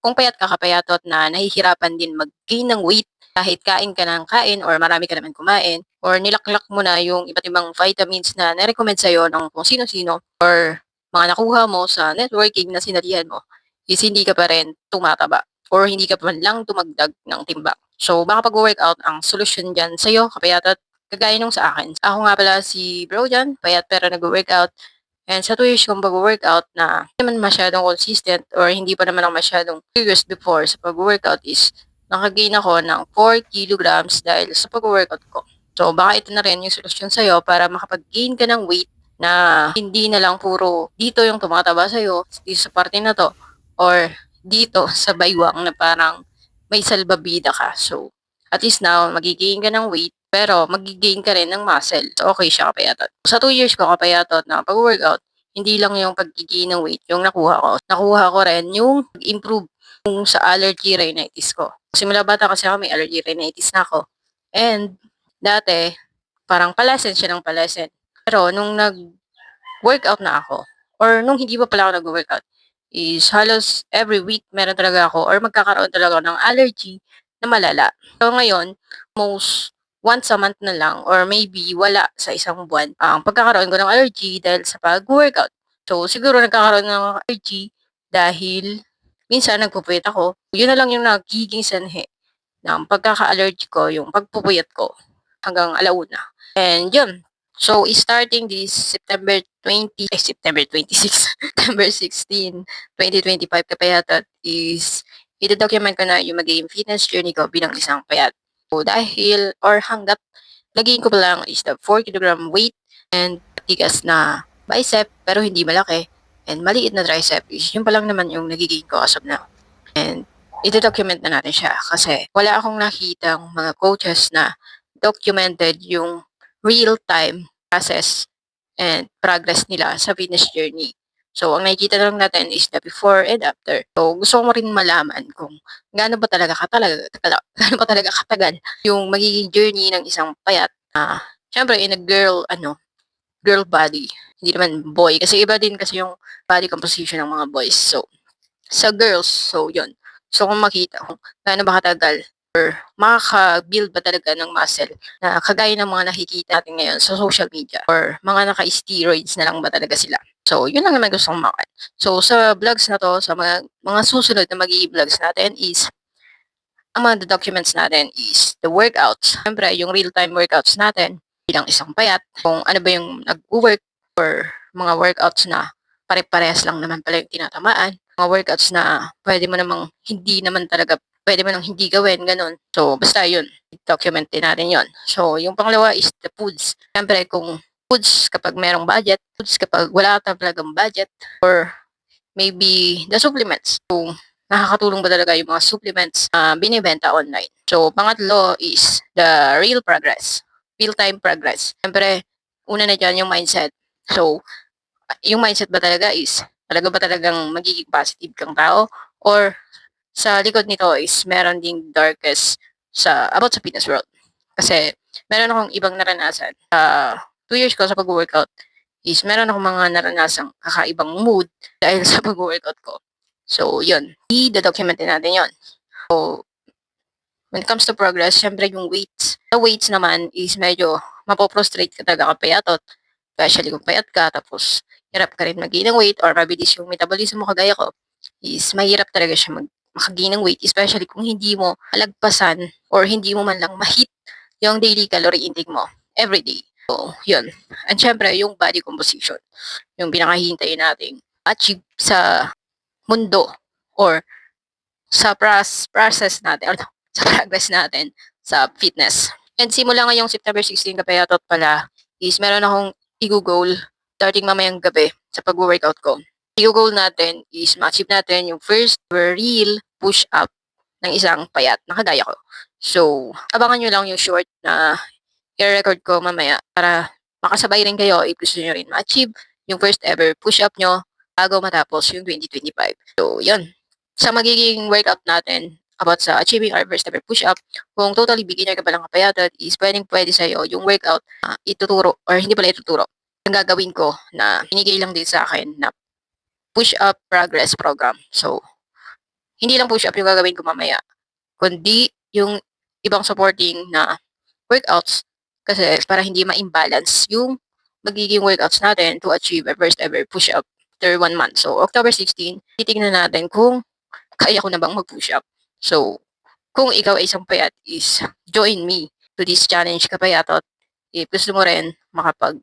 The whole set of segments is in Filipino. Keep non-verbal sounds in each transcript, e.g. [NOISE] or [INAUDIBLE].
kung payat ka kapayatot na nahihirapan din mag-gain ng weight kahit kain ka ng kain or marami ka naman kumain or nilaklak mo na yung iba't ibang vitamins na na-recommend sa'yo ng kung sino-sino or mga nakuha mo sa networking na sinalihan mo is hindi ka pa rin tumataba or hindi ka pa lang tumagdag ng timbang. So, baka pag-workout ang solusyon dyan sa'yo, kapayatot, kagaya nung sa akin. Ako nga pala si bro dyan, payat pero nag-workout. And sa 2 years kong pag-workout na hindi naman masyadong consistent or hindi pa naman ako masyadong serious before sa pag-workout is nakagain ako ng 4 kilograms dahil sa pag-workout ko. So, baka ito na rin yung solusyon sa'yo para makapag-gain ka ng weight na hindi na lang puro dito yung tumataba sa'yo, dito sa parte na to, or dito sa baywang na parang may salbabida ka. So, at least now, magigain ka ng weight, pero magigain ka rin ng muscle. So, okay siya kapayatot. Sa 2 years ko kapayatot na pag-workout, hindi lang yung pag-gain ng weight yung nakuha ko. Nakuha ko rin yung improve yung sa allergy rhinitis ko. Simula bata kasi ako may allergy rhinitis na ako. And dati, parang palasen siya ng palasen. Pero nung nag-workout na ako, or nung hindi pa pala ako nag-workout, is halos every week meron talaga ako or magkakaroon talaga ng allergy na malala. So ngayon, most once a month na lang or maybe wala sa isang buwan ang pagkakaroon ko ng allergy dahil sa pag-workout. So siguro nagkakaroon ng allergy dahil minsan nagpupuyat ako. Yun na lang yung nagiging sanhi ng pagkaka-allergy ko, yung pagpupuyat ko hanggang alauna. And yun, So, starting this September 20, eh, September 26, [LAUGHS] September 16, 2025 kapayatat is ito-document ko na yung magiging fitness journey ko bilang isang payat. So, dahil or hanggat laging ko pa lang is the 4 kg weight and tigas na bicep pero hindi malaki and maliit na tricep is yun pa lang naman yung nagiging ko as of now. And ito-document na natin siya kasi wala akong nakitang mga coaches na documented yung real-time process and progress nila sa fitness journey. So, ang nakikita lang natin is the before and after. So, gusto ko rin malaman kung gaano ba talaga katagal, [LAUGHS] gaano ba talaga katagal yung magiging journey ng isang payat na, uh, syempre, in a girl, ano, girl body. Hindi naman boy. Kasi iba din kasi yung body composition ng mga boys. So, sa girls, so yun. So, kung makita kung gaano ba katagal or makaka-build ba talaga ng muscle na kagaya ng mga nakikita natin ngayon sa social media or mga naka-steroids na lang ba talaga sila. So, yun lang naman gusto kong makan. So, sa vlogs na to, sa mga, mga susunod na magiging vlogs natin is ang mga documents natin is the workouts. Siyempre, yung real-time workouts natin bilang isang payat, kung ano ba yung nag-work or mga workouts na pare-parehas lang naman pala yung tinatamaan. Mga workouts na pwede mo namang hindi naman talaga pwede mo nang hindi gawin, ganun. So, basta yun, document din natin yun. So, yung pangalawa is the foods. Siyempre, kung foods kapag merong budget, foods kapag wala talagang budget, or maybe the supplements. Kung nakakatulong ba talaga yung mga supplements uh, binibenta online. So, pangatlo is the real progress. Real-time progress. Siyempre, una na dyan yung mindset. So, yung mindset ba talaga is, talaga ba talagang magiging positive kang tao? Or sa likod nito is meron ding darkest sa about sa fitness world. Kasi meron akong ibang naranasan. Uh, two years ko sa pag-workout is meron akong mga naranasang kakaibang mood [LAUGHS] dahil sa pag-workout ko. So, yun. I-document natin yun. So, when it comes to progress, syempre yung weights. The weights naman is medyo mapoprostrate ka talaga kapayatot. Especially kung payat ka, tapos hirap ka rin mag ng weight or mabilis yung metabolism mo kagaya ko, is mahirap talaga siya mag makagain ng weight, especially kung hindi mo alagpasan or hindi mo man lang mahit yung daily calorie intake mo every day. So, yun. And syempre, yung body composition, yung pinakahintay nating achieve sa mundo or sa process natin or [LAUGHS] sa progress natin sa fitness. And simula ngayong September 16 kapayatot pala is meron akong i-goal starting mamayang gabi sa pag-workout ko yung goal natin is ma-achieve natin yung first real push-up ng isang payat na kagaya ko. So, abangan nyo lang yung short na i-record ko mamaya para makasabay rin kayo if gusto nyo rin ma-achieve yung first ever push-up nyo bago matapos yung 2025. So, yun. Sa magiging workout natin about sa achieving our first ever push-up, kung totally beginner ka pa lang kapayatan, is pwedeng pwede sa'yo yung workout uh, ituturo or hindi pala ituturo. Ang gagawin ko na binigay lang din sa akin na push-up progress program. So, hindi lang push-up yung gagawin ko mamaya, kundi yung ibang supporting na workouts kasi para hindi ma-imbalance yung magiging workouts natin to achieve a first ever push-up after one month. So, October 16, titignan natin kung kaya ko na bang mag-push up. So, kung ikaw ay isang payat is join me to this challenge kapayatot. If gusto mo rin makapag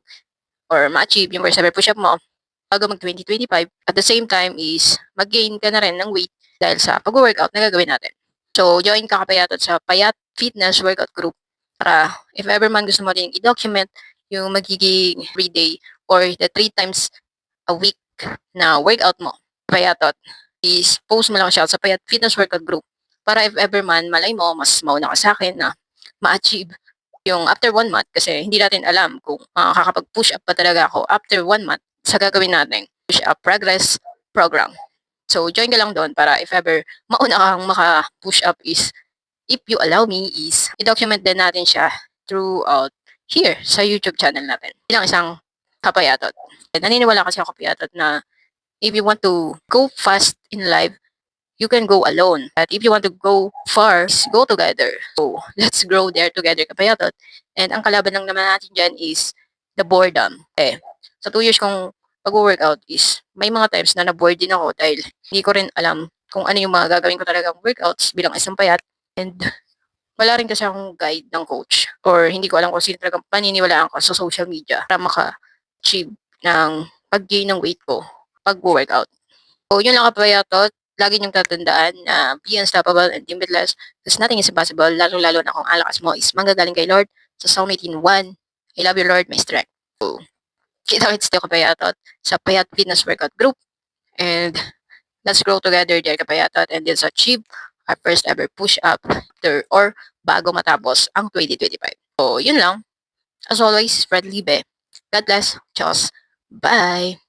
or ma-achieve yung first ever push-up mo bago mag 2025 at the same time is mag-gain ka na rin ng weight dahil sa pag-workout na gagawin natin. So, join ka kapayatot sa Payat Fitness Workout Group para if ever man gusto mo rin i-document yung magiging everyday or the three times a week na workout mo, payatot, is post mo lang siya sa Payat Fitness Workout Group para if ever man, malay mo, mas mauna ka sa akin na ma-achieve yung after one month kasi hindi natin alam kung makakapag-push up pa talaga ako after one month sa gagawin natin push up progress program. So, join ka lang doon para if ever mauna kang maka-push up is if you allow me is i-document din natin siya throughout here sa YouTube channel natin. Bilang isang kapayatot. Naniniwala kasi ako kapayatot na if you want to go fast in life, you can go alone. But if you want to go far, go together. So, let's grow there together kapayatot. And ang kalaban lang naman natin dyan is the boredom. Eh, sa two years kong pag-workout is may mga times na na-bored din ako dahil hindi ko rin alam kung ano yung mga gagawin ko talagang workouts bilang isang payat. And [LAUGHS] wala rin kasi akong guide ng coach or hindi ko alam kung sino talagang paniniwalaan ko sa social media para maka-achieve ng pag-gain ng weight ko pag-workout. So, yun lang kapayatot. Lagi niyong tatandaan na be unstoppable and limitless because nothing is impossible, lalo-lalo na kung alakas mo is manggagaling kay Lord sa Psalm 18.1. I love you, Lord, my strength. So, kita-kits tayo kapayatot sa Payat Fitness Workout Group. And let's grow together there kapayatot and let's achieve our first ever push-up after or bago matapos ang 2025. So, yun lang. As always, spread libe. God bless. Cheers. Bye.